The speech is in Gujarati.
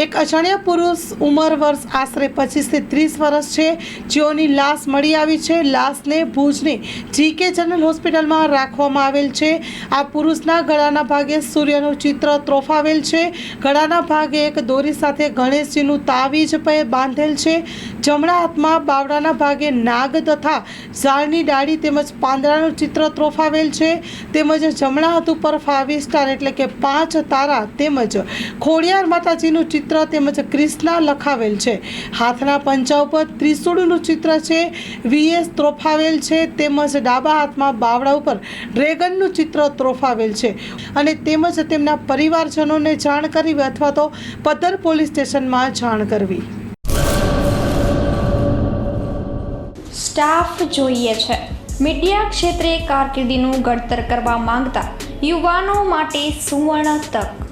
એક અજાણ્યા પુરુષ ઉંમર વર્ષ આશરે પચીસથી ત્રીસ વર્ષ છે. જેઓની લાશ મળી આવી છે. લાશને ભુજની જીકે જનરલ હોસ્પિટલમાં રાખવામાં આવેલ છે. આ પુરુષના ગળાના ભાગે સૂર્યનું ચિત્ર ત્રોફાવેલ છે. ગળાના ભાગે એક દોરી સાથે ગણેશજીનું તાવીજ પે બાંધેલ છે. જમણા હાથમાં બાવડાના ભાગે નાગ તથા ઝાડની ડાળી તેમજ પાંદડાનું ચિત્ર ત્રોફાવેલ છે. તેમજ જમણા હાથ ઉપર ફાવી સ્ટાર એટલે કે પાંચ તારા તેમજ ખોડિયાર માતાજીનું ચિત્ર તેમજ ક્રિષ્ના લખાવેલ છે. હાથના પંજા ઉપર ત્રિશૂળનું ચિત્ર છે. વીએસ ત્રોફાવેલ છે. તેમજ ડાબા હાથમાં બાવડા ઉપર ડ્રેગનનું ચિત્ર ત્રોફાવેલ છે. અને તેમજ તેમના પરિવારજનોને જાણ કરવી અથવા તો પદ્ધર પોલીસ સ્ટેશનમાં જાણ કરવી. સ્ટાફ જોઈએ છે. મીડિયા ક્ષેત્રે કારકિર્દીનું ઘડતર કરવા માંગતા યુવાનો માટે સુવર્ણ તક.